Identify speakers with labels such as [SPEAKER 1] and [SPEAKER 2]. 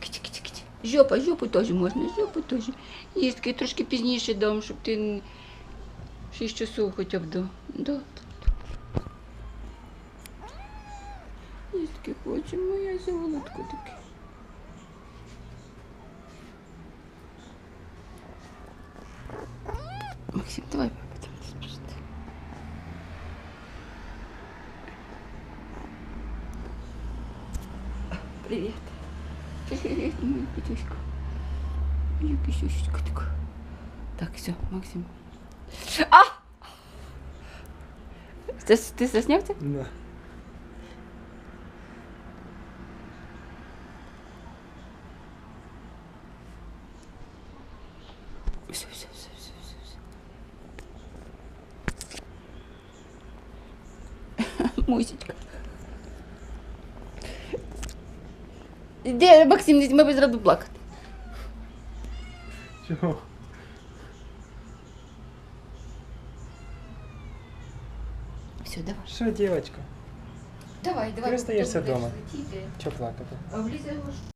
[SPEAKER 1] Киті, киті, киті. Жопа, жопу теж можна, жопу теж. Їстки трошки пізніше дам, щоб ти не- 6 часов хоча б до. до. Їстки хоче, моя золотко таке. Максим, давай попытаем спустить. Привет. Моя писюшечка такая. Так, все, Максим. А! Ты, ты заснялся?
[SPEAKER 2] Да.
[SPEAKER 1] Все, все, все, все, все. Мусечка. Де, Максим, десь ми зразу плакати.
[SPEAKER 2] Чого?
[SPEAKER 1] Все, давай.
[SPEAKER 2] Що, дівчинка?
[SPEAKER 1] Давай, давай.
[SPEAKER 2] Ти остаєшся
[SPEAKER 1] потім
[SPEAKER 2] вдома.
[SPEAKER 1] будеш летіти.
[SPEAKER 2] Чого плакати?
[SPEAKER 1] А влізе